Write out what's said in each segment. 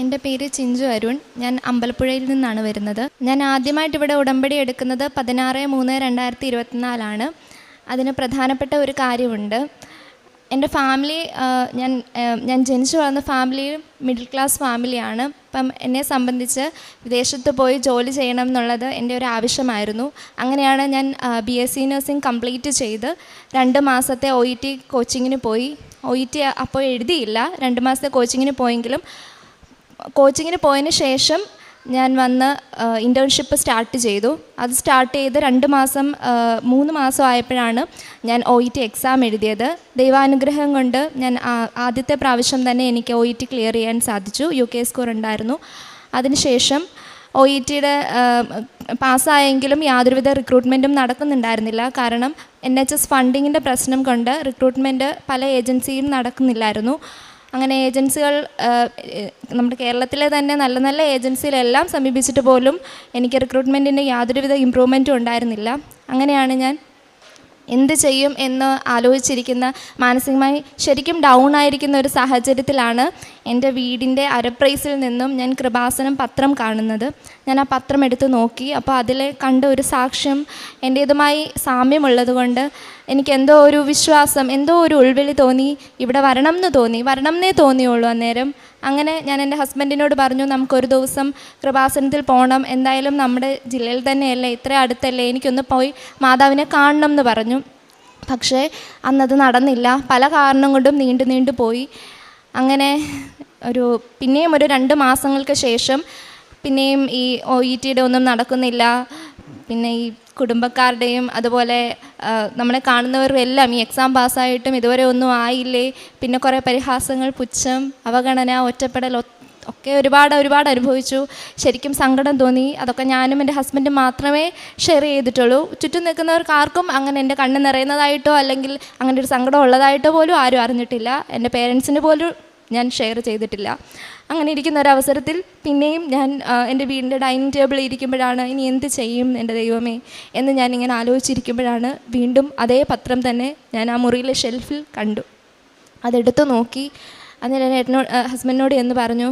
എന്റെ പേര് ചിഞ്ചു അരുൺ. ഞാൻ അമ്പലപ്പുഴയിൽ നിന്നാണ് വരുന്നത്. ഞാൻ ആദ്യമായിട്ട് ഇവിടെ ഉടമ്പടി എടുക്കുന്നത് പതിനാറ് മൂന്ന് രണ്ടായിരത്തി ഇരുപത്തിനാലാണ് അതിന് പ്രധാനപ്പെട്ട ഒരു കാര്യമുണ്ട്. എന്റെ ഫാമിലി ഞാൻ ഞാൻ ജനിച്ചു വളർന്ന ഫാമിലി മിഡിൽ ക്ലാസ് ഫാമിലിയാണ്. അപ്പം എന്നെ സംബന്ധിച്ച് വിദേശത്ത് പോയി ജോലി ചെയ്യണം എന്നുള്ളത് എന്റെ ഒരു ആവശ്യമായിരുന്നു. അങ്ങനെയാണ് ഞാൻ B S C nursing complete ചെയ്ത് രണ്ട് മാസത്തെ ഒ ഇ ടി കോച്ചിങ്ങിന് പോയി. ഒ ഇ ടി അപ്പോൾ എഴുതിയില്ല. രണ്ട് മാസത്തെ കോച്ചിങ്ങിന് പോയെങ്കിലും കോച്ചിങ്ങിന് പോയതിന് ശേഷം ഞാൻ വന്ന് ഇന്റേൺഷിപ്പ് സ്റ്റാർട്ട് ചെയ്തു. അത് സ്റ്റാർട്ട് ചെയ്ത് രണ്ട് മാസം മൂന്ന് മാസം ആയപ്പോഴാണ് ഞാൻ ഒ ഇ ടി എക്സാം എഴുതിയത്. ദൈവാനുഗ്രഹം കൊണ്ട് ഞാൻ ആദ്യത്തെ പ്രാവശ്യം തന്നെ എനിക്ക് ഒ ഇ ടി ക്ലിയർ ചെയ്യാൻ സാധിച്ചു. യു കെ സ്കോർ ഉണ്ടായിരുന്നു. അതിനുശേഷം ഒ ഇ ടിയുടെ പാസ്സായെങ്കിലും യാതൊരുവിധ റിക്രൂട്ട്മെന്റും നടക്കുന്നുണ്ടായിരുന്നില്ല. കാരണം എൻ എച്ച് എസ് ഫണ്ടിങ്ങിന്റെ പ്രശ്നം കൊണ്ട് റിക്രൂട്ട്മെന്റ് പല ഏജൻസിയും നടക്കുന്നില്ലായിരുന്നു. അങ്ങനെ ഏജൻസികൾ നമ്മുടെ കേരളത്തിലെ തന്നെ നല്ല നല്ല ഏജൻസിയിലെല്ലാം സമീപിച്ചിട്ട് പോലും എനിക്ക് റിക്രൂട്ട്മെന്റിന്റെ യാതൊരുവിധ ഇമ്പ്രൂവ്മെന്റും ഉണ്ടായിരുന്നില്ല. അങ്ങനെയാണ് ഞാൻ എന്ത് ചെയ്യും എന്ന് ആലോചിച്ചിരിക്കുന്ന മാനസികമായി ശരിക്കും ഡൗൺ ആയിരിക്കുന്ന ഒരു സാഹചര്യത്തിലാണ് എന്റെ വീടിന്റെ അരപ്രൈസിൽ നിന്നും ഞാൻ കൃപാസനം പത്രം കാണുന്നത്. ഞാൻ ആ പത്രം എടുത്ത് നോക്കി. അപ്പോൾ അതിൽ കണ്ട ഒരു സാക്ഷ്യം എന്റേതുമായി സാമ്യമുള്ളതുകൊണ്ട് എനിക്ക് എന്തോ ഒരു വിശ്വാസം എന്തോ ഒരു ഉൾവിളി തോന്നി. ഇവിടെ വരണം എന്ന് തോന്നി. വരണം എന്നേ തോന്നിയുള്ളൂ അന്നേരം. അങ്ങനെ ഞാൻ എന്റെ ഹസ്ബൻഡിനോട് പറഞ്ഞു നമുക്കൊരു ദിവസം കൃപാസനത്തിൽ പോകണം എന്തായാലും നമ്മുടെ ജില്ലയിൽ തന്നെയല്ലേ ഇത്ര അടുത്തല്ലേ എനിക്കൊന്ന് പോയി മാതാവിനെ കാണണം എന്ന് പറഞ്ഞു. പക്ഷേ അന്നത് നടന്നില്ല. പല കാരണം കൊണ്ടും നീണ്ടു നീണ്ടു പോയി. അങ്ങനെ ഒരു പിന്നെയും ഒരു രണ്ട് മാസങ്ങൾക്ക് ശേഷം പിന്നെയും ഈ ഒ ഇ ടിയുടെ ഒന്നും നടക്കുന്നില്ല. പിന്നെ ഈ കുടുംബക്കാരുടെയും അതുപോലെ നമ്മളെ കാണുന്നവരും എല്ലാം ഈ എക്സാം പാസ്സായിട്ടും ഇതുവരെ ഒന്നും ആയില്ലേ? പിന്നെ കുറേ പരിഹാസങ്ങൾ പുച്ഛം അവഗണന ഒറ്റപ്പെടൽ ഒക്കെ ഒരുപാട് ഒരുപാട് അനുഭവിച്ചു. ശരിക്കും സങ്കടം തോന്നി. അതൊക്കെ ഞാനും എന്റെ ഹസ്ബൻഡും മാത്രമേ ഷെയർ ചെയ്തിട്ടുള്ളൂ. ചുറ്റും നിൽക്കുന്നവർക്ക് ആർക്കും അങ്ങനെ എന്റെ കണ്ണ് നിറയുന്നതായിട്ടോ അല്ലെങ്കിൽ അങ്ങനെ ഒരു സങ്കടം ഉള്ളതായിട്ടോ പോലും ആരും അറിഞ്ഞിട്ടില്ല. എന്റെ പേരൻസിന് പോലും ഞാൻ ഷെയർ ചെയ്തിട്ടില്ല. അങ്ങനെ ഇരിക്കുന്ന ഒരവസരത്തിൽ പിന്നെയും ഞാൻ എന്റെ വീടിന്റെ ഡൈനിങ് ടേബിളിൽ ഇരിക്കുമ്പോഴാണ് ഇനി എന്ത് ചെയ്യും എന്റെ ദൈവമേ എന്ന് ഞാൻ ഇങ്ങനെ ആലോചിച്ചിരിക്കുമ്പോഴാണ് വീണ്ടും അതേ പത്രം തന്നെ ഞാൻ ആ മുറിയിലെ ഷെൽഫിൽ കണ്ടു. അതെടുത്ത് നോക്കി. അന്നേരം ഏട്ടനോട് ഹസ്ബൻഡിനോട് എന്ന് പറഞ്ഞു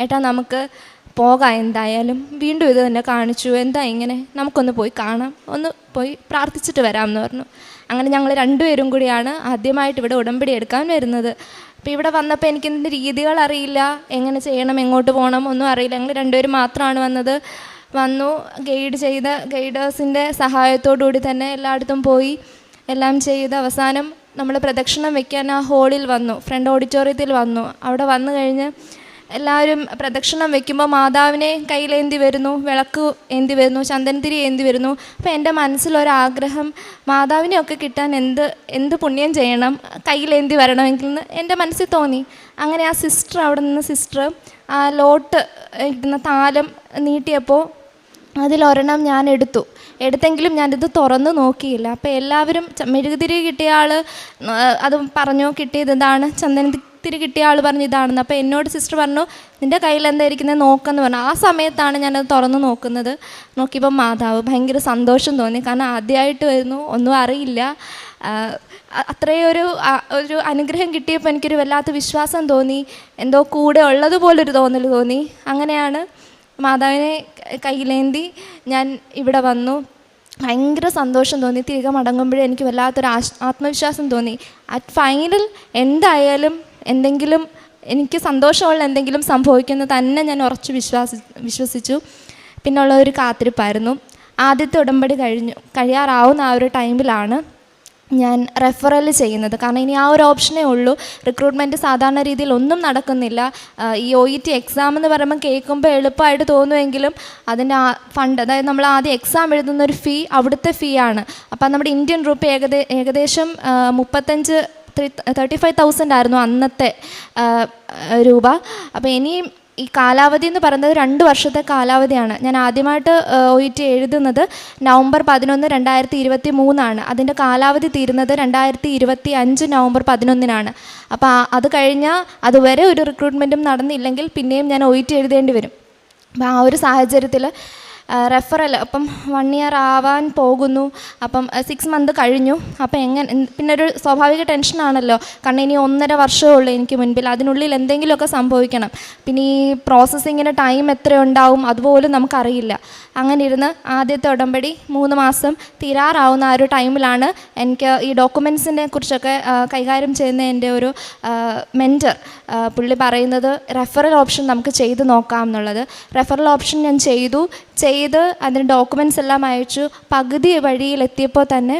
ഏട്ടാ നമുക്ക് പോകാം എന്തായാലും. വീണ്ടും ഇത് തന്നെ കാണിച്ചു. എന്താ ഇങ്ങനെ? നമുക്കൊന്ന് പോയി കാണാം. ഒന്ന് പോയി പ്രാർത്ഥിച്ചിട്ട് വരാം എന്ന് പറഞ്ഞു. അങ്ങനെ ഞങ്ങൾ രണ്ടുപേരും കൂടിയാണ് ആദ്യമായിട്ട് ഇവിടെ ഉടമ്പടി എടുക്കാൻ വരുന്നത്. അപ്പോൾ ഇവിടെ വന്നപ്പോൾ എനിക്ക് ഇതിന്റെ രീതികൾ അറിയില്ല. എങ്ങനെ ചെയ്യണം എങ്ങോട്ട് പോകണം ഒന്നും അറിയില്ല. ഞങ്ങൾ രണ്ടുപേരും മാത്രമാണ് വന്നത്. വന്നു ഗൈഡ് ചെയ്ത ഗൈഡേഴ്സിന്റെ സഹായത്തോടുകൂടി തന്നെ എല്ലായിടത്തും പോയി. എല്ലാം ചെയ്ത് അവസാനം നമ്മൾ പ്രദക്ഷിണം വെക്കാൻ ആ ഹോളിൽ വന്നു. ഫ്രണ്ട് ഓഡിറ്റോറിയത്തിൽ വന്നു. അവിടെ വന്നു കഴിഞ്ഞ് എല്ലാവരും പ്രദക്ഷിണം വെക്കുമ്പോൾ മാതാവിനെ കയ്യിലേന്തി വരുന്നു വിളക്ക് ഏന്തി വരുന്നു ചന്ദനത്തിരി ഏന്തി വരുന്നു. അപ്പോൾ എന്റെ മനസ്സിലൊരാഗ്രഹം മാതാവിനെയൊക്കെ കിട്ടാൻ എന്ത് എന്ത് പുണ്യം ചെയ്യണം കയ്യിലേന്തി വരണമെങ്കിൽ എന്ന് എന്റെ മനസ്സിൽ തോന്നി. അങ്ങനെ ആ സിസ്റ്റർ അവിടെ നിന്ന് സിസ്റ്റർ ആ ലോട്ട് ഇടുന്ന താലം നീട്ടിയപ്പോൾ അതിലൊരെണ്ണം ഞാൻ എടുത്തു. എടുത്തെങ്കിലും ഞാനിത് തുറന്ന് നോക്കിയില്ല. അപ്പോൾ എല്ലാവരും മെഴുകുതിരി കിട്ടിയ ആൾ അത് പറഞ്ഞു കിട്ടിയത് ഇതാണ് ചന്ദനത്തിരി കിട്ടിയ ആൾ പറഞ്ഞു ഇതാണെന്ന്. അപ്പോൾ എന്നോട് സിസ്റ്റർ പറഞ്ഞു നിന്റെ കയ്യിൽ എന്താ ഇരിക്കുന്നത് നോക്കെന്ന് പറഞ്ഞു. ആ സമയത്താണ് ഞാനത് തുറന്ന് നോക്കുന്നത്. നോക്കിയപ്പോൾ മാതാവ് ഭയങ്കര സന്തോഷം തോന്നി. കാരണം ആദ്യമായിട്ട് വരുന്നു ഒന്നും അറിയില്ല. അത്രയൊരു അത്രയും ഒരു ഒരു അനുഗ്രഹം കിട്ടിയപ്പോൾ എനിക്കൊരു വല്ലാത്ത വിശ്വാസം തോന്നി. എന്തോ കൂടെ ഉള്ളതുപോലൊരു തോന്നൽ തോന്നി. അങ്ങനെയാണ് മാതാവിനെ കയ്യിലേന്തി ഞാൻ ഇവിടെ വന്നു. ഭയങ്കര സന്തോഷം തോന്നി. തിരികെ മടങ്ങുമ്പോഴേ എനിക്ക് വല്ലാത്തൊരു ആത്മവിശ്വാസം തോന്നി. അറ്റ് ഫൈനൽ എന്തായാലും എന്തെങ്കിലും എനിക്ക് സന്തോഷമുള്ള എന്തെങ്കിലും സംഭവിക്കുന്നത് തന്നെ ഞാൻ ഉറച്ചു വിശ്വാസി വിശ്വസിച്ചു. പിന്നുള്ള ഒരു കാത്തിരിപ്പായിരുന്നു. ആദ്യത്തെ ഉടമ്പടി കഴിഞ്ഞു. കഴിയാറാവുന്ന ആ ഒരു ടൈമിലാണ് ഞാൻ റെഫറൽ ചെയ്യുന്നത്. കാരണം ഇനി ആ ഒരു ഓപ്ഷനേ ഉള്ളൂ. റിക്രൂട്ട്മെന്റ് സാധാരണ രീതിയിൽ ഒന്നും നടക്കുന്നില്ല. ഈ ഒ ഇ ടി എക്സാം എന്ന് പറയുമ്പോൾ കേൾക്കുമ്പോൾ എളുപ്പമായിട്ട് തോന്നുമെങ്കിലും അതിന്റെ ആ ഫണ്ട് അതായത് നമ്മൾ ആദ്യം എക്സാം എഴുതുന്ന ഒരു ഫീ അവിടുത്തെ ഫീ ആണ്. അപ്പം നമ്മുടെ ഇന്ത്യൻ റുപ്പി ഏകദേ ഏകദേശം മുപ്പത്തഞ്ച് ത്രീ തേർട്ടി ഫൈവ് തൗസൻഡ് ആയിരുന്നു അന്നത്തെ രൂപ. അപ്പോൾ ഇനിയും ഈ കാലാവധി എന്ന് പറയുന്നത് രണ്ട് വർഷത്തെ കാലാവധിയാണ്. ഞാൻ ആദ്യമായിട്ട് ഒ ടി എഴുതുന്നത് നവംബർ പതിനൊന്ന് രണ്ടായിരത്തി ഇരുപത്തി മൂന്നാണ് അതിന്റെ കാലാവധി തീരുന്നത് രണ്ടായിരത്തി ഇരുപത്തി അഞ്ച് നവംബർ പതിനൊന്നിനാണ്. അപ്പോൾ അത് കഴിഞ്ഞാൽ അതുവരെ ഒരു റിക്രൂട്ട്മെന്റും നടന്നില്ലെങ്കിൽ പിന്നെയും ഞാൻ ഒ ടി എഴുതേണ്ടി വരും. അപ്പോൾ ആ ഒരു സാഹചര്യത്തിൽ റെഫറൽ അപ്പം വൺ ഇയർ ആവാൻ പോകുന്നു. അപ്പം സിക്സ് മന്ത് കഴിഞ്ഞു. അപ്പം എങ്ങനെ പിന്നെ ഒരു സ്വാഭാവിക ടെൻഷനാണല്ലോ കാരണം ഇനി ഒന്നര വർഷമേ ഉള്ളൂ എനിക്ക് മുൻപിൽ. അതിനുള്ളിൽ എന്തെങ്കിലുമൊക്കെ സംഭവിക്കണം. പിന്നെ ഈ പ്രോസസ്സിങ്ങിന് ടൈം എത്ര ഉണ്ടാവും അതുപോലും നമുക്കറിയില്ല. അങ്ങനെ ഇരുന്ന് ആദ്യത്തെ ഉടമ്പടി മൂന്ന് മാസം തീരാറാവുന്ന ആ ഒരു ടൈമിലാണ് എനിക്ക് ഈ ഡോക്യുമെൻസിനെ കുറിച്ചൊക്കെ കൈകാര്യം ചെയ്യുന്ന എന്റെ ഒരു മെന്റർ പുള്ളി പറയുന്നത് റെഫറൽ ഓപ്ഷൻ നമുക്ക് ചെയ്ത് നോക്കാം എന്നുള്ളത്. റെഫറൽ ഓപ്ഷൻ ഞാൻ ചെയ്തു. ചെയ്ത് അതിന് ഡോക്യുമെൻസ് എല്ലാം അയച്ചു. പകുതി വഴിയിലെത്തിയപ്പോൾ തന്നെ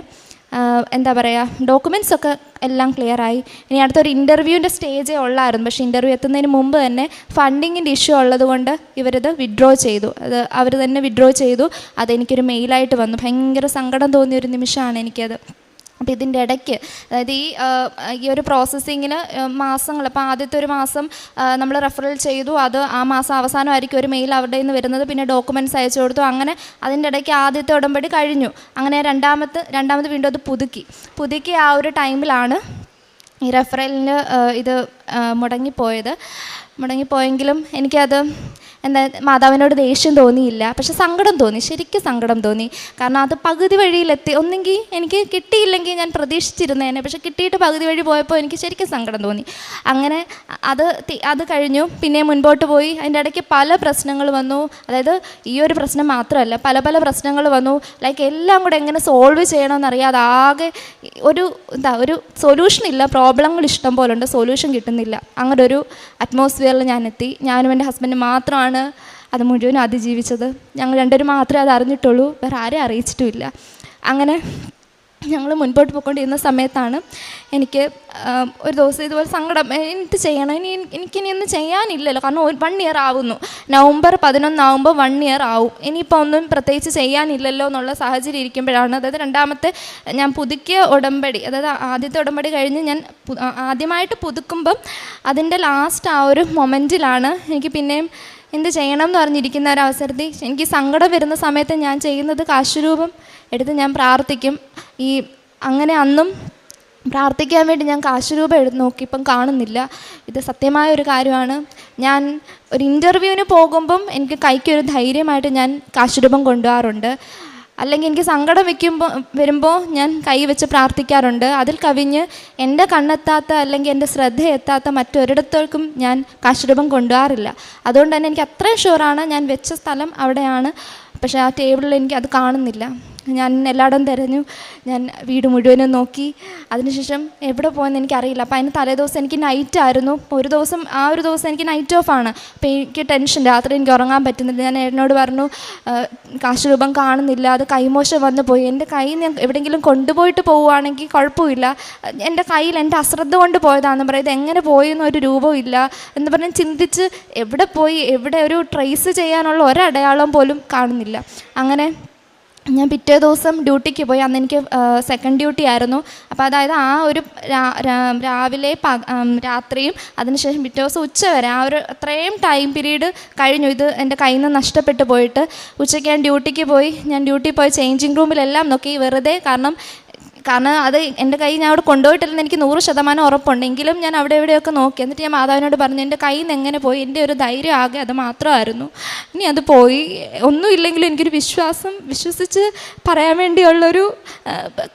എന്താ പറയുക ഡോക്യുമെൻസ് ഒക്കെ എല്ലാം ക്ലിയറായി ഇനി അടുത്തൊരു ഇന്റർവ്യൂവിന്റെ സ്റ്റേജേ ഉള്ളായിരുന്നു. പക്ഷേ ഇന്റർവ്യൂ എത്തുന്നതിന് മുമ്പ് തന്നെ ഫണ്ടിങ്ങിന്റെ ഇഷ്യൂ ഉള്ളതുകൊണ്ട് ഇവരിത് വിഡ്രോ ചെയ്തു. അത് അവർ തന്നെ വിഡ്രോ ചെയ്തു. അതെനിക്കൊരു മെയിലായിട്ട് വന്നു. ഭയങ്കര സങ്കടം തോന്നിയ ഒരു നിമിഷമാണ് എനിക്കത്. അപ്പോൾ ഇതിന്റെ ഇടയ്ക്ക് അതായത് ഈ ഈ ഒരു പ്രോസസ്സിങ്ങിന് മാസങ്ങൾ അപ്പോൾ ആദ്യത്തെ ഒരു മാസം നമ്മൾ റെഫറൽ ചെയ്തു. അത് ആ മാസം അവസാനമായിരിക്കും ഒരു മെയിൽ അവരുടെ നിന്ന് വരുന്നത്. പിന്നെ ഡോക്യുമെന്റ്സ് അയച്ചു കൊടുത്തു. അങ്ങനെ അതിന്റെ ഇടയ്ക്ക് ആദ്യത്തെ ഉടമ്പടി കഴിഞ്ഞു. അങ്ങനെ രണ്ടാമത്തെ രണ്ടാമത് വീണ്ടും അത് പുതുക്കി. പുതുക്കി ആ ഒരു ടൈമിലാണ് ഈ റെഫറലിന് ഇത് മുടങ്ങിപ്പോയത്. മുടങ്ങിപ്പോയെങ്കിലും എനിക്കത് എന്താ മാതാവിനോട് ദേഷ്യം തോന്നിയില്ല. പക്ഷെ സങ്കടം തോന്നി ശരിക്കും സങ്കടം തോന്നി. കാരണം അത് പകുതി വഴിയിലെത്തി. ഒന്നെങ്കിൽ എനിക്ക് കിട്ടിയില്ലെങ്കിൽ ഞാൻ പ്രതീക്ഷിച്ചിരുന്നേനെ. പക്ഷെ കിട്ടിയിട്ട് പകുതി വഴി പോയപ്പോൾ എനിക്ക് ശരിക്കും സങ്കടം തോന്നി. അങ്ങനെ അത് അത് കഴിഞ്ഞു. പിന്നെ മുൻപോട്ട് പോയി. അതിന്റെ ഇടയ്ക്ക് പല പ്രശ്നങ്ങൾ വന്നു. അതായത് ഈ ഒരു പ്രശ്നം മാത്രമല്ല പല പല പ്രശ്നങ്ങൾ വന്നു. ലൈക്ക് എല്ലാം കൂടെ എങ്ങനെ സോൾവ് ചെയ്യണമെന്നറിയാതെ ആകെ ഒരു എന്താ ഒരു സൊല്യൂഷൻ ഇല്ല. പ്രോബ്ലങ്ങൾ ഇഷ്ടം പോലെ ഉണ്ട്. സൊല്യൂഷൻ കിട്ടുന്നില്ല. അങ്ങനെ ഒരു അറ്റ്മോസ്ഫിയറിൽ ഞാൻ എത്തി ഞാനും എന്റെ ഹസ്ബൻഡ് മാത്രമാണ് അത് മുഴുവനും അതിജീവിച്ചത്. ഞങ്ങൾ രണ്ടുപേരും മാത്രമേ അത് അറിഞ്ഞിട്ടുള്ളൂ. വേറെ ആരെയും അറിയിച്ചിട്ടുമില്ല. അങ്ങനെ ഞങ്ങൾ മുൻപോട്ട് പോയിക്കൊണ്ടിരുന്ന സമയത്താണ് എനിക്ക് ഒരു ദിവസം ഇതുപോലെ സങ്കടം. "ഏ, എന്ത് ചെയ്യണം. ഇനി എനി- എനിക്കിനി ഒന്നും ചെയ്യാനില്ലല്ലോ. കാരണം വൺ ഇയർ ആവുന്നു. നവംബർ പതിനൊന്നാവുമ്പോൾ വൺ ഇയർ ആവും. ഇനിയിപ്പോൾ ഒന്നും പ്രത്യേകിച്ച് ചെയ്യാനില്ലല്ലോ എന്നുള്ള സാഹചര്യം ഇരിക്കുമ്പോഴാണ്. അതായത് രണ്ടാമത്തെ ഞാൻ പുതുക്കിയ ഉടമ്പടി അതായത് ആദ്യത്തെ ഉടമ്പടി കഴിഞ്ഞ് ഞാൻ ആദ്യമായിട്ട് പുതുക്കുമ്പം അതിന്റെ ലാസ്റ്റ് ആ ഒരു മൊമെന്റിലാണ് എനിക്ക് പിന്നെയും എന്ത് ചെയ്യണം എന്ന് പറഞ്ഞിരിക്കുന്ന ഒരു അവസരത്തിൽ എനിക്ക് സങ്കടം വരുന്ന സമയത്ത് ഞാൻ ചെയ്യുന്നത് കാശുരൂപം എടുത്ത് ഞാൻ പ്രാർത്ഥിക്കും. ഈ അങ്ങനെ അന്നും പ്രാർത്ഥിക്കാൻ വേണ്ടി ഞാൻ കാശുരൂപം എടുത്ത് നോക്കി. ഇപ്പം കാണുന്നില്ല. ഇത് സത്യമായ ഒരു കാര്യമാണ്. ഞാൻ ഒരു ഇന്റർവ്യൂവിന് പോകുമ്പം എനിക്ക് കൈക്കൊരു ധൈര്യമായിട്ട് ഞാൻ കാശുരൂപം കൊണ്ടുപോകാറുണ്ട് അല്ലെങ്കിൽ എനിക്ക് സങ്കടം വയ്ക്കുമ്പോൾ വരുമ്പോൾ ഞാൻ കൈ വെച്ച് പ്രാർത്ഥിക്കാറുണ്ട്. അതിൽ കവിഞ്ഞ് എന്റെ കണ്ണെത്താത്ത അല്ലെങ്കിൽ എന്റെ ശ്രദ്ധ എത്താത്ത മറ്റൊരിടത്തേക്കും ഞാൻ കാശുരൂപം കൊണ്ടുപോകാറില്ല അതുകൊണ്ട് തന്നെ എനിക്ക് അത്രയും ഷുവറാണ് ഞാൻ വെച്ച സ്ഥലം അവിടെയാണ്. പക്ഷേ ആ ടേബിളിൽ എനിക്ക് അത് കാണുന്നില്ല. ഞാൻ എല്ലായിടം തിരഞ്ഞു. ഞാൻ വീട് മുഴുവനും നോക്കി. അതിനുശേഷം എവിടെ പോയെന്ന് എനിക്കറിയില്ല. അപ്പോൾ അതിന് തലേദിവസം എനിക്ക് നൈറ്റ് ആയിരുന്നു. ഒരു ദിവസം ആ ഒരു ദിവസം എനിക്ക് നൈറ്റ് ഓഫ് ആണ്. അപ്പോൾ എനിക്ക് ടെൻഷൻ രാത്രി എനിക്ക് ഉറങ്ങാൻ പറ്റുന്നില്ല. ഞാൻ എന്നോട് പറഞ്ഞു "ആ, കാശ് രൂപം കാണുന്നില്ല. അത് കൈമോശം വന്നു പോയി. എന്റെ കൈ ഞാൻ എവിടെയെങ്കിലും കൊണ്ടുപോയിട്ട് പോവുകയാണെങ്കിൽ കുഴപ്പമില്ല. എന്റെ കയ്യിൽ എന്റെ അശ്രദ്ധ കൊണ്ട് പോയതാണെന്ന് പറയും. എങ്ങനെ പോയി എന്നൊരു രൂപവും ഇല്ല. എന്ന് പറഞ്ഞ് ചിന്തിച്ച് എവിടെ പോയി? എവിടെ ഒരു ട്രേസ് ചെയ്യാനുള്ള ഒരടയാളം പോലും കാണുന്നില്ല. അങ്ങനെ ഞാൻ പിറ്റേ ദിവസം ഡ്യൂട്ടിക്ക് പോയി. അന്ന് എനിക്ക് സെക്കൻഡ് ഡ്യൂട്ടി ആയിരുന്നു. അപ്പോൾ അതായത് ആ ഒരു രാവിലെ രാത്രിയും അതിനുശേഷം പിറ്റേ ദിവസം ഉച്ച വരെ ആ ഒരു അത്രയും ടൈം പീരീഡ് കഴിഞ്ഞു. ഇത് എന്റെ കയ്യിൽ നിന്ന് നഷ്ടപ്പെട്ടു പോയിട്ട്. ഉച്ചയ്ക്ക് ഞാൻ ഡ്യൂട്ടിക്ക് പോയി. ഞാൻ ഡ്യൂട്ടി പോയി ചേഞ്ചിങ് റൂമിലെല്ലാം നോക്കി. വെറുതെ കാരണം കാരണം അത് എന്റെ കൈ ഞാൻ അവിടെ കൊണ്ടുപോയിട്ടില്ലെന്ന് എനിക്ക് നൂറ് ശതമാനം ഉറപ്പുണ്ടെങ്കിലും ഞാൻ അവിടെ എവിടെയൊക്കെ നോക്കി. എന്നിട്ട് ഞാൻ മാതാവിനോട് പറഞ്ഞു എന്റെ കൈ നിന്ന് എങ്ങനെ പോയി? എന്റെ ഒരു ധൈര്യം ആകെ അത് മാത്രമായിരുന്നു. ഇനി അത് പോയി. ഒന്നുമില്ലെങ്കിലും എനിക്കൊരു വിശ്വാസം വിശ്വസിച്ച് പറയാൻ വേണ്ടിയുള്ളൊരു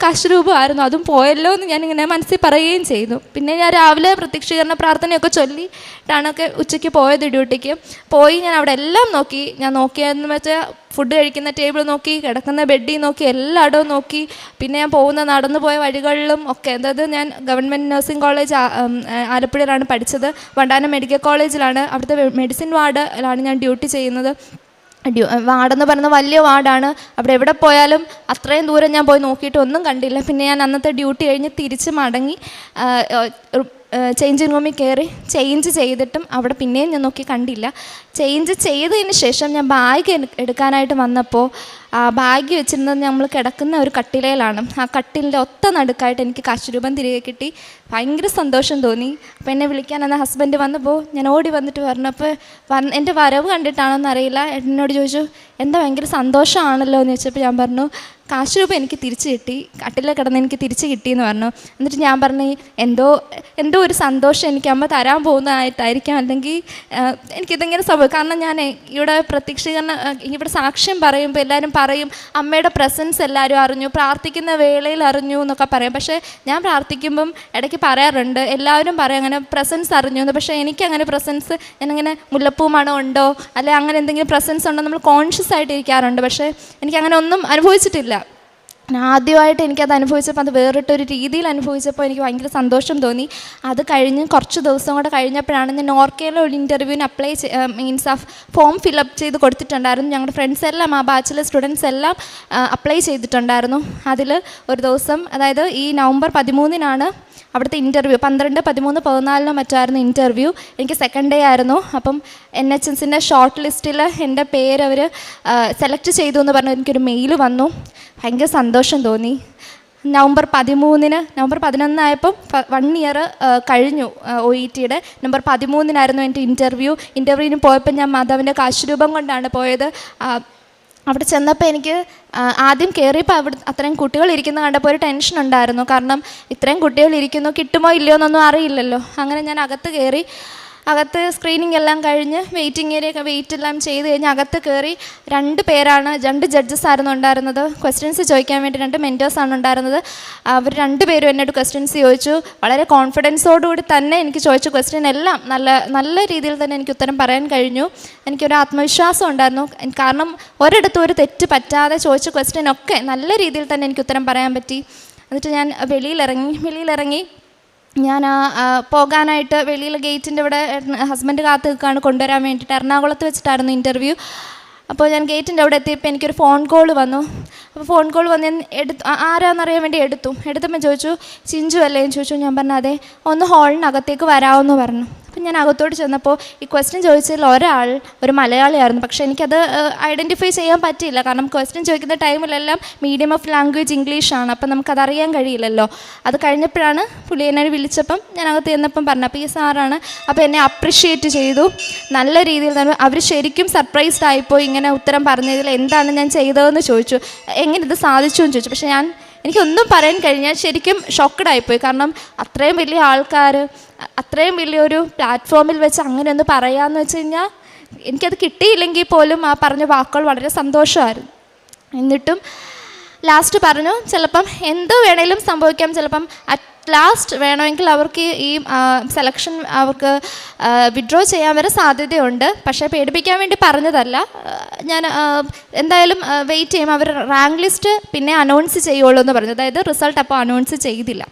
കശരൂപമായിരുന്നു. അതും പോയല്ലോ എന്ന് ഞാനിങ്ങനെ മനസ്സിൽ പറയുകയും ചെയ്തു. പിന്നെ ഞാൻ രാവിലെ പ്രത്യക്ഷീകരണ പ്രാർത്ഥനയൊക്കെ ചൊല്ലിയിട്ടാണൊക്കെ ഉച്ചയ്ക്ക് പോയത് ഡ്യൂട്ടിക്ക് പോയി ഞാൻ അവിടെ എല്ലാം നോക്കി. ഞാൻ നോക്കിയതെന്ന് വെച്ചാൽ ഫുഡ് കഴിക്കുന്ന ടേബിൾ നോക്കി കിടക്കുന്ന ബെഡിൽ നോക്കി എല്ലായിടവും നോക്കി. പിന്നെ ഞാൻ പോകുന്ന നടന്നു പോയ വഴികളിലും ഒക്കെ അതായത് ഞാൻ ഗവൺമെന്റ് നഴ്സിംഗ് കോളേജ് ആലപ്പുഴയിലാണ് പഠിച്ചത്. വണ്ടാനം മെഡിക്കൽ കോളേജിലാണ്. അവിടുത്തെ മെഡിസിൻ വാർഡിലാണ് ഞാൻ ഡ്യൂട്ടി ചെയ്യുന്നത്. വാർഡെന്ന് പറയുന്ന വലിയ വാർഡാണ്. അവിടെ എവിടെ പോയാലും അത്രയും ദൂരം ഞാൻ പോയി നോക്കിയിട്ട് ഒന്നും കണ്ടില്ല. പിന്നെ ഞാൻ അന്നത്തെ ഡ്യൂട്ടി കഴിഞ്ഞ് തിരിച്ച് മടങ്ങി ചേഞ്ചിങ് റൂമിൽ കയറി ചേഞ്ച് ചെയ്തിട്ടും അവിടെ പിന്നെയും ഞാൻ നോക്കി കണ്ടില്ല. ചേഞ്ച് ചെയ്തതിന് ശേഷം ഞാൻ ബാഗ് എടുക്കാനായിട്ട് വന്നപ്പോൾ ആ ബാഗ് വെച്ചിരുന്നത് നമ്മൾ കിടക്കുന്ന ഒരു കട്ടിലയിലാണ് ആ കട്ടിലിന്റെ ഒത്ത നടുക്കായിട്ട് എനിക്ക് കാശുരൂപം തിരികെ കിട്ടി. ഭയങ്കര സന്തോഷം തോന്നി. അപ്പോൾ എന്നെ വിളിക്കാൻ എന്ന ഹസ്ബൻഡ് വന്നപ്പോൾ ഞാൻ ഓടി വന്നിട്ട് പറഞ്ഞപ്പോൾ വന്ന് എന്റെ വരവ് കണ്ടിട്ടാണോന്ന് അറിയില്ല. എന്നോട് ചോദിച്ചു എന്താ ഭയങ്കര സന്തോഷമാണല്ലോ എന്ന് ചോദിച്ചപ്പോൾ ഞാൻ പറഞ്ഞു കാശ് രൂപ എനിക്ക് തിരിച്ചു കിട്ടി. കട്ടിലെ കിടന്ന് എനിക്ക് തിരിച്ച് കിട്ടിയെന്ന് പറഞ്ഞു. എന്നിട്ട് ഞാൻ പറഞ്ഞു എന്തോ എന്തോ ഒരു സന്തോഷം എനിക്ക് അമ്മ തരാൻ പോകുന്നതായിട്ടായിരിക്കാം. അല്ലെങ്കിൽ എനിക്കിതിങ്ങനെ സംഭവം കാരണം ഞാൻ ഇവിടെ പ്രത്യക്ഷീകരണം ഇവിടെ സാക്ഷ്യം പറയുമ്പോൾ എല്ലാവരും പറയും അമ്മയുടെ പ്രസൻസ് എല്ലാവരും അറിഞ്ഞു പ്രാർത്ഥിക്കുന്ന വേളയിൽ അറിഞ്ഞു എന്നൊക്കെ പറയും. പക്ഷേ ഞാൻ പ്രാർത്ഥിക്കുമ്പം ഇടയ്ക്ക് പറയാറുണ്ട് എല്ലാവരും പറയും അങ്ങനെ പ്രസൻസ് അറിഞ്ഞു എന്ന്. പക്ഷേ എനിക്ക് അങ്ങനെ പ്രസൻസ് ഞാനങ്ങനെ മുല്ലപ്പൂ മണം ഉണ്ടോ അല്ലെ അങ്ങനെ എന്തെങ്കിലും പ്രസൻസ് ഉണ്ടോ നമ്മൾ കോൺഷ്യസ് ആയിട്ട് ഇരിക്കാറുണ്ട്. പക്ഷേ എനിക്ക് അങ്ങനെ ഒന്നും അനുഭവിച്ചിട്ടില്ല. ആദ്യമായിട്ട് എനിക്കത് അനുഭവിച്ചപ്പോൾ അത് വേറിട്ടൊരു രീതിയിൽ അനുഭവിച്ചപ്പോൾ എനിക്ക് ഭയങ്കര സന്തോഷം തോന്നി. അത് കഴിഞ്ഞ് കുറച്ച് ദിവസം കൂടെ കഴിഞ്ഞപ്പോഴാണ് ഞാൻ നോർക്കയിലെ ഒരു ഇന്റർവ്യൂവിന് അപ്ലൈ മീൻസ് ആ ഫോം ഫില്ലപ്പ് ചെയ്ത് കൊടുത്തിട്ടുണ്ടായിരുന്നു. ഞങ്ങളുടെ ഫ്രണ്ട്സ് എല്ലാം ആ ബാച്ചിലെ സ്റ്റുഡൻസ് എല്ലാം അപ്ലൈ ചെയ്തിട്ടുണ്ടായിരുന്നു. അതിൽ ഒരു ദിവസം അതായത് ഈ നവംബർ പതിമൂന്നിനാണ് അവിടുത്തെ ഇന്റർവ്യൂ പന്ത്രണ്ട് പതിമൂന്ന് പതിനാലിനോ മറ്റായിരുന്നു ഇന്റർവ്യൂ എനിക്ക് സെക്കൻഡ് ഡേ ആയിരുന്നു. അപ്പം എൻ എച്ച് എൻസിന്റെ ഷോർട്ട് ലിസ്റ്റിൽ എന്റെ പേര് സെലക്ട് ചെയ്തു എന്ന് പറഞ്ഞു എനിക്കൊരു മെയിൽ വന്നു. ഭയങ്കര സന്തോഷം തോന്നി. നവംബർ പതിമൂന്നിന് നവംബർ പതിനൊന്നായപ്പം വൺ ഇയർ കഴിഞ്ഞു ഒ ഇ ടിയുടെ നവംബർ പതിമൂന്നിനായിരുന്നു എന്റെ ഇന്റർവ്യൂ ഇന്റർവ്യൂവിന് പോയപ്പോൾ ഞാൻ മാതാവിന്റെ കാശുരൂപം കൊണ്ടാണ് പോയത്. അവിടെ ചെന്നപ്പോൾ എനിക്ക് ആദ്യം കയറിയപ്പോൾ അവിടെ അത്രയും കുട്ടികൾ ഇരിക്കുന്ന കണ്ടപ്പോൾ ഒരു ടെൻഷൻ ഉണ്ടായിരുന്നു. കാരണം ഇത്രയും കുട്ടികൾ ഇരിക്കുന്നു കിട്ടുമോ ഇല്ലയോ എന്നൊന്നും അറിയില്ലല്ലോ. അങ്ങനെ ഞാൻ അകത്ത് കയറി അകത്ത് സ്ക്രീനിങ് എല്ലാം കഴിഞ്ഞ് വെയിറ്റിംഗ് ഏരിയ വെയിറ്റ് എല്ലാം ചെയ്ത് കഴിഞ്ഞ് അകത്ത് കയറി രണ്ട് പേരാണ് രണ്ട് ജഡ്ജസ് ആയിരുന്നു ഉണ്ടായിരുന്നത്. ക്വസ്റ്റ്യൻസ് ചോദിക്കാൻ വേണ്ടി രണ്ട് മെന്റേഴ്സാണ് ഉണ്ടായിരുന്നത്. അവർ രണ്ട് പേരും എന്നോട് ക്വസ്റ്റ്യൻസ് ചോദിച്ചു. വളരെ കോൺഫിഡൻസോടുകൂടി തന്നെ എനിക്ക് ചോദിച്ച ക്വസ്റ്റ്യൻ എല്ലാം നല്ല നല്ല രീതിയിൽ തന്നെ എനിക്ക് ഉത്തരം പറയാൻ കഴിഞ്ഞു. എനിക്കൊരു ആത്മവിശ്വാസം ഉണ്ടായിരുന്നു. കാരണം ഒരിടത്തും ഒരു തെറ്റ് പറ്റാതെ ചോദിച്ച ക്വസ്റ്റ്യൻ ഒക്കെ നല്ല രീതിയിൽ തന്നെ എനിക്ക് ഉത്തരം പറയാൻ പറ്റി. എന്നിട്ട് ഞാൻ വെളിയിലിറങ്ങി വെളിയിലിറങ്ങി ഞാൻ പോകാനായിട്ട് വെളിയിൽ ഗേറ്റിന്റെ ഇവിടെ ഹസ്ബൻഡ് കാത്ത് നിൽക്കുകയാണ് കൊണ്ടുവരാൻ വേണ്ടിയിട്ട് എറണാകുളത്ത് വെച്ചിട്ടായിരുന്നു ഇന്റർവ്യൂ. അപ്പോൾ ഞാൻ ഗേറ്റിന്റെ അവിടെ എത്തിയപ്പോൾ എനിക്കൊരു ഫോൺ കോൾ വന്നു. അപ്പോൾ ഫോൺ കോൾ വന്ന് ഞാൻ എടുത്തു ആരാന്നറിയാൻ വേണ്ടി എടുത്തു. എടുത്തപ്പോൾ ചോദിച്ചു ചിഞ്ചു അല്ലേ? ചോദിച്ചു. ഞാൻ പറഞ്ഞു അതെ ഒന്ന് ഹാളിനകത്തേക്ക് വരാമെന്ന് പറഞ്ഞു. അപ്പം ഞാൻ അകത്തോട്ട് ചെന്നപ്പോൾ ഈ ക്വസ്റ്റ്യൻ ചോദിച്ചതിൽ ഒരാൾ ഒരു മലയാളിയായിരുന്നു. പക്ഷേ എനിക്കത് ഐഡന്റിഫൈ ചെയ്യാൻ പറ്റിയില്ല. കാരണം ക്വസ്റ്റ്യൻ ചോദിക്കുന്ന ടൈമിലെല്ലാം മീഡിയം ഓഫ് ലാംഗ്വേജ് ഇംഗ്ലീഷാണ് അപ്പം നമുക്കത് അറിയാൻ കഴിയില്ലല്ലോ. അത് കഴിഞ്ഞപ്പോഴാണ് പുള്ളി എന്നെ വിളിച്ചപ്പം ഞാൻ അകത്ത് ചെന്നപ്പം പറഞ്ഞു അപ്പോൾ ഈ സാറാണ് അപ്പോൾ എന്നെ അപ്രിഷ്യേറ്റ് ചെയ്തു. നല്ല രീതിയിൽ തന്നെ അവർ ശരിക്കും സർപ്രൈസ്ഡ് ആയിപ്പോയി. ഇങ്ങനെ ഉത്തരം പറഞ്ഞതിൽ എന്താണ് ഞാൻ ചെയ്തതെന്ന് ചോദിച്ചു. എങ്ങനെ ഇത് സാധിച്ചു എന്ന് ചോദിച്ചു. പക്ഷേ ഞാൻ എനിക്കൊന്നും പറയാൻ കഴിഞ്ഞാൽ ശരിക്കും ഷോക്കഡായിപ്പോയി കാരണം അത്രയും വലിയ ആൾക്കാർ അത്രയും വലിയൊരു പ്ലാറ്റ്ഫോമിൽ വെച്ച് അങ്ങനെ ഒന്ന് പറയാമെന്ന് വെച്ച് കഴിഞ്ഞാൽ എനിക്കത് കിട്ടിയില്ലെങ്കിൽ പോലും ആ പറഞ്ഞ വാക്കുകൾ വളരെ സന്തോഷമായിരുന്നു. എന്നിട്ടും ലാസ്റ്റ് പറഞ്ഞു ചിലപ്പം എന്ത് വേണേലും സംഭവിക്കാം ചിലപ്പം അറ്റ് ലാസ്റ്റ് വേണമെങ്കിൽ അവർക്ക് ഈ സെലക്ഷൻ അവർക്ക് വിഡ്രോ ചെയ്യാൻ വരെ സാധ്യതയുണ്ട്. പക്ഷേ പേടിപ്പിക്കാൻ വേണ്ടി പറഞ്ഞതല്ല. ഞാൻ എന്തായാലും വെയിറ്റ് ചെയ്യും. അവർ റാങ്ക് ലിസ്റ്റ് പിന്നെ അനൗൺസ് ചെയ്യുള്ളൂ എന്ന് പറഞ്ഞു. അതായത് റിസൾട്ട് അപ്പോൾ അനൗൺസ് ചെയ്തില്ല.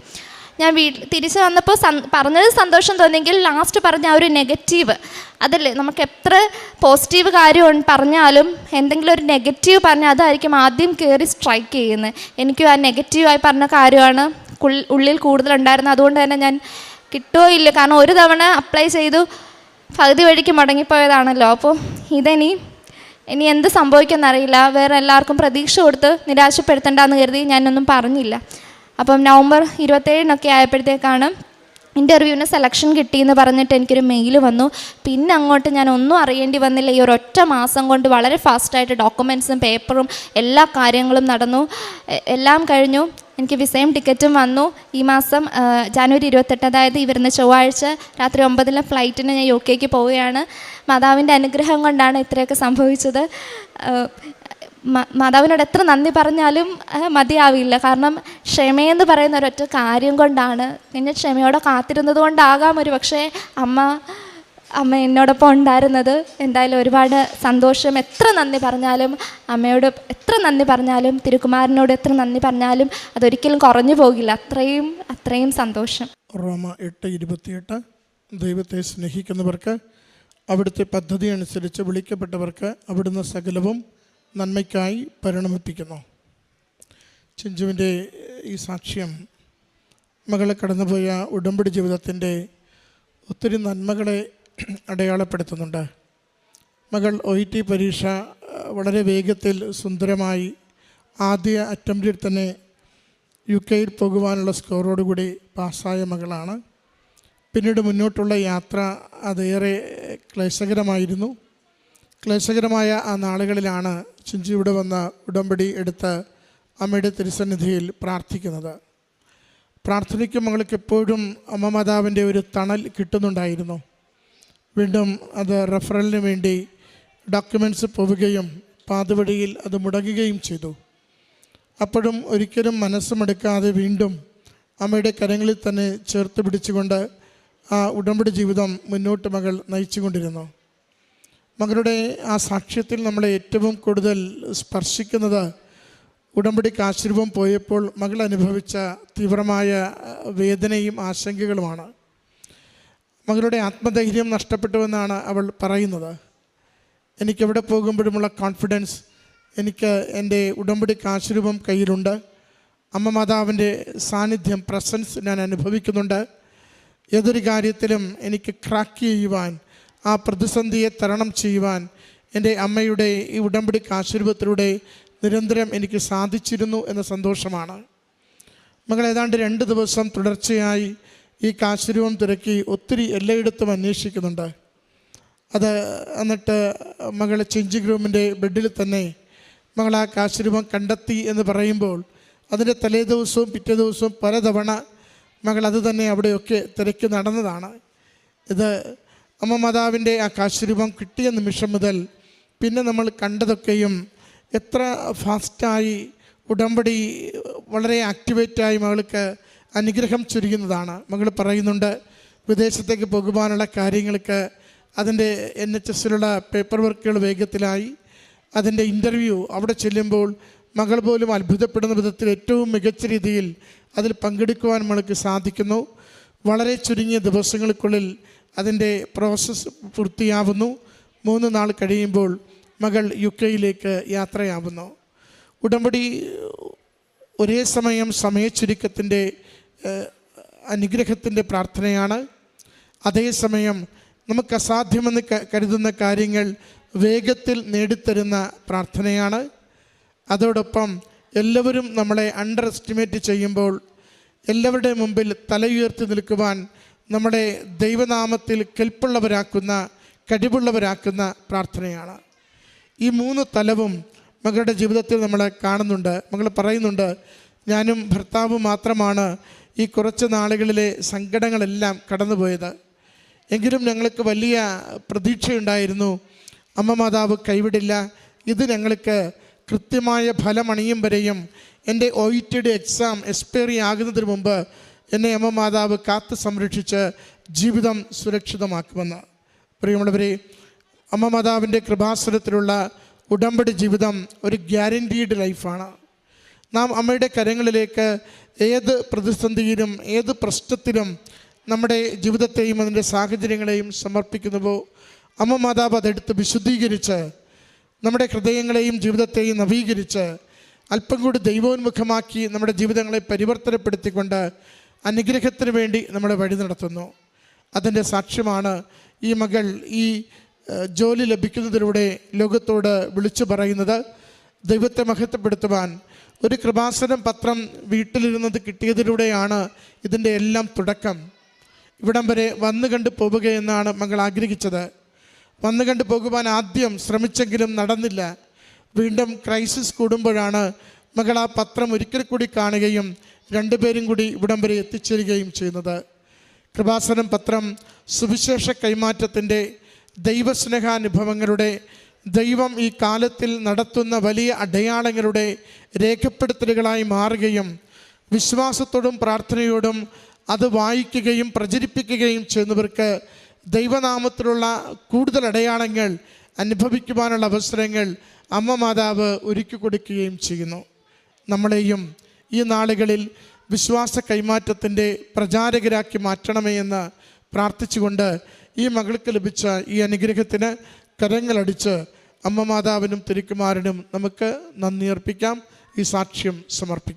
ഞാൻ വീട്ടിൽ തിരിച്ച് വന്നപ്പോൾ പറഞ്ഞത് സന്തോഷം തോന്നിയെങ്കിൽ ലാസ്റ്റ് പറഞ്ഞ ആ ഒരു നെഗറ്റീവ് അതല്ലേ? നമുക്ക് എത്ര പോസിറ്റീവ് കാര്യം പറഞ്ഞാലും എന്തെങ്കിലും ഒരു നെഗറ്റീവ് പറഞ്ഞാൽ അതായിരിക്കും ആദ്യം കയറി സ്ട്രൈക്ക് ചെയ്യുന്നത്. എനിക്കും ആ നെഗറ്റീവായി പറഞ്ഞ കാര്യമാണ്. ഉള്ളിൽ കൂടുതലുണ്ടായിരുന്നു. അതുകൊണ്ട് തന്നെ ഞാൻ കിട്ടുമോ ഇല്ല. കാരണം ഒരു തവണ അപ്ലൈ ചെയ്തു. പകുതി വഴിക്ക് മുടങ്ങിപ്പോയതാണല്ലോ. അപ്പോൾ ഇതെനി ഇനി എന്ത് സംഭവിക്കുമെന്നറിയില്ല വേറെ എല്ലാവർക്കും പ്രതീക്ഷ കൊടുത്ത് നിരാശപ്പെടുത്തണ്ടെന്ന് കരുതി ഞാനൊന്നും പറഞ്ഞില്ല. അപ്പം നവംബർ ഇരുപത്തേഴിനൊക്കെ ആയപ്പോഴത്തേക്കാണ് ഇന്റർവ്യൂവിന് സെലക്ഷൻ കിട്ടിയെന്ന് പറഞ്ഞിട്ട് എനിക്കൊരു മെയിൽ വന്നു. പിന്നെ അങ്ങോട്ട് ഞാൻ ഒന്നും അറിയേണ്ടി വന്നില്ല. ഈ ഒരൊറ്റ മാസം കൊണ്ട് വളരെ ഫാസ്റ്റായിട്ട് ഡോക്യുമെന്റ്സും പേപ്പറും എല്ലാ കാര്യങ്ങളും നടന്നു. എല്ലാം കഴിഞ്ഞു. എനിക്ക് വിസയും ടിക്കറ്റും വന്നു. ഈ മാസം ജാനുവരി ഇരുപത്തെട്ട് അതായത് ഈ ചൊവ്വാഴ്ച രാത്രി ഒമ്പതിലെ ഫ്ലൈറ്റിന് ഞാൻ യു കെക്ക് പോവുകയാണ്. മാതാവിന്റെ അനുഗ്രഹം കൊണ്ടാണ് ഇത്രയൊക്കെ സംഭവിച്ചത്. മാതാവിനോട് എത്ര നന്ദി പറഞ്ഞാലും മതിയാവില്ല. കാരണം ക്ഷമയെന്ന് പറയുന്ന ഒരൊറ്റ കാര്യം കൊണ്ടാണ്. പിന്നെ ക്ഷമയോടെ കാത്തിരുന്നത് കൊണ്ടാകാം ഒരു പക്ഷേ അമ്മ അമ്മ എന്നോടൊപ്പം ഉണ്ടായിരുന്നത് എന്തായാലും ഒരുപാട് സന്തോഷം. എത്ര നന്ദി പറഞ്ഞാലും അമ്മയോട് എത്ര നന്ദി പറഞ്ഞാലും തിരുക്കുമാരനോട് എത്ര നന്ദി പറഞ്ഞാലും അതൊരിക്കലും കുറഞ്ഞു പോകില്ല. അത്രയും അത്രയും സന്തോഷം. റോമ എട്ട് ഇരുപത്തിയെട്ട്. ദൈവത്തെ സ്നേഹിക്കുന്നവർക്ക് അവിടുത്തെ പദ്ധതി അനുസരിച്ച് വിളിക്കപ്പെട്ടവർക്ക് അവിടുന്ന് സകലവും നന്മയ്ക്കായി പരിണമിപ്പിക്കുന്നു ചിഞ്ചുവിന്റെ ഈ സാക്ഷ്യം മകളെ കടന്നുപോയ ഉടമ്പടി ജീവിതത്തിന്റെ ഒത്തിരി നന്മകളെ അടയാളപ്പെടുത്തുന്നുണ്ട്. മകൾ ഒ ഇ ടി പരീക്ഷ വളരെ വേഗത്തിൽ സുന്ദരമായി ആദ്യ അറ്റംപ്റ്റിൽ തന്നെ യു കെയിൽ പോകുവാനുള്ള സ്കോറോടുകൂടി പാസ്സായ മകളാണ്. പിന്നീട് മുന്നോട്ടുള്ള യാത്ര അതേറെ ക്ലേശകരമായിരുന്നു. ക്ലേശകരമായ ആ നാളുകളിലാണ് ചിഞ്ചിയുടെ വന്ന ഉടമ്പടി എടുത്ത് അമ്മയുടെ തിരുസന്നിധിയിൽ പ്രാർത്ഥിക്കുന്നത്. പ്രാർത്ഥനയ്ക്ക് മകൾക്ക് എപ്പോഴും അമ്മ മാതാവിന്റെ ഒരു തണൽ കിട്ടുന്നുണ്ടായിരുന്നു. വീണ്ടും അത് റെഫറലിന് വേണ്ടി ഡോക്യുമെന്റ്സ് പോവുകയും പാതവഴിയിൽ അത് മുടങ്ങുകയും ചെയ്തു. അപ്പോഴും ഒരിക്കലും മനസ്സുമെടുക്കാതെ വീണ്ടും അമ്മയുടെ കരങ്ങളിൽ തന്നെ ചേർത്ത് പിടിച്ചുകൊണ്ട് ആ ഉടമ്പടി ജീവിതം മുന്നോട്ട് മകൾ നയിച്ചുകൊണ്ടിരുന്നു. മകളുടെ ആ സാക്ഷ്യത്തിൽ നമ്മളെ ഏറ്റവും കൂടുതൽ സ്പർശിക്കുന്നത് ഉടമ്പടിക്ക് ആശ്രമം പോയപ്പോൾ മകൾ അനുഭവിച്ച തീവ്രമായ വേദനയും ആശങ്കകളുമാണ്. മകളുടെ ആത്മധൈര്യം നഷ്ടപ്പെട്ടുവെന്നാണ് അവൾ പറയുന്നത്. എനിക്കെവിടെ പോകുമ്പോഴുമുള്ള കോൺഫിഡൻസ് എനിക്ക് എന്റെ ഉടമ്പടി കാശുരൂപം കയ്യിലുണ്ട്. അമ്മ മാതാവിന്റെ സാന്നിധ്യം പ്രസൻസ് ഞാൻ അനുഭവിക്കുന്നുണ്ട്. ഏതൊരു കാര്യത്തിലും എനിക്ക് ക്രാക്ക് ചെയ്യുവാൻ ആ പ്രതിസന്ധിയെ തരണം ചെയ്യുവാൻ എന്റെ അമ്മയുടെ ഈ ഉടമ്പടി കാശുരൂപത്തിലൂടെ നിരന്തരം എനിക്ക് സാധിച്ചിരുന്നു എന്ന സന്തോഷമാണ്. മകൾ ഏതാണ്ട് രണ്ട് ദിവസം തുടർച്ചയായി ഈ കാശ്രൂപം തിരക്കി ഒത്തിരി എല്ലായിടത്തും അന്വേഷിക്കുന്നുണ്ട്. അത് എന്നിട്ട് മകളെ ചേഞ്ചിങ് റൂമിന്റെ ബെഡിൽ തന്നെ മകൾ ആ കാശുരൂപം കണ്ടെത്തി എന്ന് പറയുമ്പോൾ അതിന്റെ തലേ ദിവസവും പിറ്റേ ദിവസവും പലതവണ മകൾ അത് തന്നെ അവിടെയൊക്കെ തിരക്കി നടന്നതാണ്. ഇത് അമ്മ മാതാവിന്റെ ആ കാശുരൂപം കിട്ടിയ നിമിഷം മുതൽ പിന്നെ നമ്മൾ കണ്ടതൊക്കെയും എത്ര ഫാസ്റ്റായി ഉടമ്പടി വളരെ ആക്ടിവേറ്റായി മകൾക്ക് അനുഗ്രഹം ചുരുങ്ങുന്നതാണ് മകൾ പറയുന്നുണ്ട് വിദേശത്തേക്ക് പോകുവാനുള്ള കാര്യങ്ങൾക്ക് അതിന്റെ എൻ എച്ച് എസിലുള്ള പേപ്പർ വർക്കുകൾ വേഗത്തിലായി. അതിന്റെ ഇന്റർവ്യൂ അവിടെ ചെല്ലുമ്പോൾ മകൾ പോലും അത്ഭുതപ്പെടുന്ന വിധത്തിൽ ഏറ്റവും മികച്ച രീതിയിൽ അതിൽ പങ്കെടുക്കുവാൻ നമ്മൾക്ക് സാധിക്കുന്നു. വളരെ ചുരുങ്ങിയ ദിവസങ്ങൾക്കുള്ളിൽ അതിന്റെ പ്രോസസ്സ് പൂർത്തിയാവുന്നു. മൂന്ന് നാൾ കഴിയുമ്പോൾ മകൾ യു കെയിലേക്ക് യാത്രയാവുന്നു. ഉടമ്പടി ഒരേ സമയം സമയച്ചുരുക്കത്തിന്റെ അനുഗ്രഹത്തിന്റെ പ്രാർത്ഥനയാണ്. അതേസമയം നമുക്ക് അസാധ്യമെന്ന് കരുതുന്ന കാര്യങ്ങൾ വേഗത്തിൽ നേടിത്തരുന്ന പ്രാർത്ഥനയാണ്. അതോടൊപ്പം എല്ലാവരും നമ്മളെ അണ്ടർ എസ്റ്റിമേറ്റ് ചെയ്യുമ്പോൾ എല്ലാവരുടെ മുമ്പിൽ തലയുയർത്തി നിൽക്കുവാൻ നമ്മുടെ ദൈവനാമത്തിൽ കെൽപ്പുള്ളവരാക്കുന്ന കഴിവുള്ളവരാക്കുന്ന പ്രാർത്ഥനയാണ്. ഈ മൂന്ന് തലവും മകളുടെ ജീവിതത്തിൽ നമ്മൾ കാണുന്നുണ്ട്. മകൾ പറയുന്നുണ്ട് ഞാനും ഭർത്താവും മാത്രമാണ് ഈ കുറച്ച് നാളുകളിലെ സങ്കടങ്ങളെല്ലാം കടന്നുപോയത്. എങ്കിലും ഞങ്ങൾക്ക് വലിയ പ്രതീക്ഷയുണ്ടായിരുന്നു. അമ്മ മാതാവ് കൈവിടില്ല. ഇത് ഞങ്ങൾക്ക് കൃത്യമായ ഫലമണിയും വരെയും എന്റെ ഒ ഇ ടിയുടെ എക്സാം എക്സ്പയറി ആകുന്നതിന് മുമ്പ് എന്നെ അമ്മ മാതാവ് കാത്തു സംരക്ഷിച്ച് ജീവിതം സുരക്ഷിതമാക്കുമെന്ന്. പ്രിയമുള്ളവരെ അമ്മ മാതാവിന്റെ കൃപാസനത്തിലുള്ള ഉടമ്പടി ജീവിതം ഒരു ഗ്യാരന്റീഡ് ലൈഫാണ് നാം അമ്മയുടെ കരങ്ങളിലേക്ക് ഏത് പ്രതിസന്ധിയിലും ഏത് പ്രശ്നത്തിലും നമ്മുടെ ജീവിതത്തെയും അതിന്റെ സാഹചര്യങ്ങളെയും സമർപ്പിക്കുന്നുവോ? അമ്മ മാതാവ് അതെടുത്ത് വിശുദ്ധീകരിച്ച് നമ്മുടെ ഹൃദയങ്ങളെയും ജീവിതത്തെയും നവീകരിച്ച് അല്പം കൂടി ദൈവോന്മുഖമാക്കി നമ്മുടെ ജീവിതങ്ങളെ പരിവർത്തനപ്പെടുത്തിക്കൊണ്ട് അനുഗ്രഹത്തിന് വേണ്ടി നമ്മളെ വഴി നടത്തുന്നു. അതിന്റെ സാക്ഷ്യമാണ് ഈ മകൾ ഈ ജോലി ലഭിക്കുന്നതിലൂടെ ലോകത്തോട് വിളിച്ചു പറയുന്നത് ദൈവത്തെ മഹത്വപ്പെടുത്തുവാൻ ഒരു കൃപാസനം പത്രം വീട്ടിലിരുന്നത് കിട്ടിയതിലൂടെയാണ് ഇതിന്റെ എല്ലാം തുടക്കം. ഇവിടം വരെ വന്നു കണ്ട് പോവുക എന്നാണ് മകൾ ആഗ്രഹിച്ചത്. വന്നു കണ്ട് പോകുവാൻ ആദ്യം ശ്രമിച്ചെങ്കിലും നടന്നില്ല. വീണ്ടും ക്രൈസിസ് കൂടുമ്പോഴാണ് മകൾ ആ പത്രം ഒരിക്കൽ കൂടി കാണുകയും രണ്ടുപേരും കൂടി ഇവിടം വരെ എത്തിച്ചേരുകയും ചെയ്യുന്നത്. കൃപാസനം പത്രം സുവിശേഷ കൈമാറ്റത്തിന്റെ ദൈവസ്നേഹാനുഭവങ്ങളുടെ ദൈവം ഈ കാലത്തിൽ നടത്തുന്ന വലിയ അടയാളങ്ങളുടെ രേഖപ്പെടുത്തലുകളായി മാറുകയും വിശ്വാസത്തോടും പ്രാർത്ഥനയോടും അത് വായിക്കുകയും പ്രചരിപ്പിക്കുകയും ചെയ്യുന്നവർക്ക് ദൈവനാമത്തിലുള്ള കൂടുതൽ അടയാളങ്ങൾ അനുഭവിക്കുവാനുള്ള അവസരങ്ങൾ അമ്മ മാതാവ് ഒരുക്കി കൊടുക്കുകയും ചെയ്യുന്നു. നമ്മളെയും ഈ നാളുകളിൽ വിശ്വാസ കൈമാറ്റത്തിന്റെ പ്രചാരകരാക്കി മാറ്റണമേ എന്ന് പ്രാർത്ഥിച്ചുകൊണ്ട് ഈ മകൾക്ക് ലഭിച്ച ഈ അനുഗ്രഹത്തിന് കരങ്ങളടിച്ച് അമ്മ മാതാവിനും തിരുക്കുമാരനും നമുക്ക് നന്ദി അർപ്പിക്കാം. ഈ സാക്ഷ്യം സമർപ്പിക്കാം.